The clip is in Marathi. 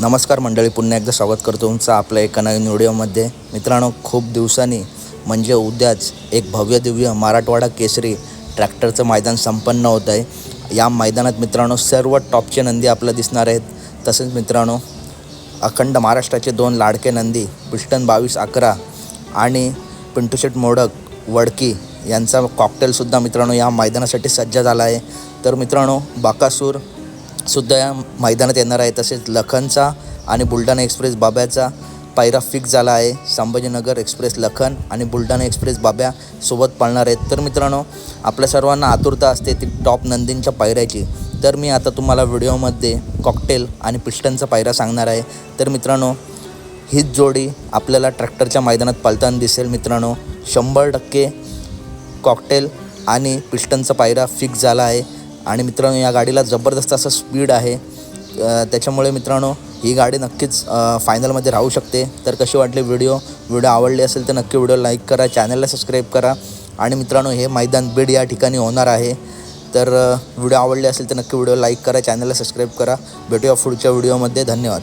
नमस्कार मंडळी पुन्हा एकदा स्वागत करतो तुमचं आपल्या एका नवीन व्हिडिओमध्ये. मित्रांनो खूप दिवसांनी म्हणजे उद्याच एक भव्य दिव्य मराठवाडा केसरी ट्रॅक्टरचं मैदान संपन्न होत आहे. या मैदानात मित्रांनो सर्व टॉपचे नंदी आपल्याला दिसणार आहेत. तसेच मित्रांनो अखंड महाराष्ट्राचे दोन लाडके नंदी पिष्टन बावीस अकरा आणि पिंटूशेट मोडक वडकी यांचा कॉकटेलसुद्धा मित्रांनो या मैदानासाठी सज्ज झाला आहे. तर मित्रांनो बाकासूर सुद्धा या मैदानात येणार आहे. तसेच लखनचा आणि बुलढाणा एक्सप्रेस बाब्याचा पायरा फिक्स झाला आहे. संभाजीनगर एक्सप्रेस लखन आणि बुलढाणा एक्सप्रेस बाब्या सोबत पाळणार आहेत. तर मित्रांनो आपल्या सर्वांना आतुरता असते ती टॉप नंदींच्या पायऱ्याची. तर मी आता तुम्हाला व्हिडिओमध्ये कॉकटेल आणि पिस्टनचा पायरा सांगणार आहे. तर मित्रांनो हीच जोडी आपल्याला ट्रॅक्टरच्या मैदानात पळताना दिसेल. मित्रांनो शंभर टक्के कॉकटेल आणि पिस्टनचा पायरा फिक्स झाला आहे. आणि मित्रांनो या गाडीला जबरदस्त असं स्पीड आहे. त्याच्यामुळे मित्रांनो ही गाडी नक्कीच फायनलमध्ये राहू शकते. तर कशी वाटली व्हिडिओ व्हिडिओ आवडली असेल तर नक्की व्हिडिओ लाईक करा चॅनलला सबस्क्राईब करा. आणि मित्रांनो हे मैदान बीड या ठिकाणी होणार आहे. तर व्हिडिओ आवडले असेल तर नक्की व्हिडिओ लाईक करा चॅनलला सबस्क्राईब करा. भेटूया पुढच्या व्हिडिओमध्ये धन्यवाद.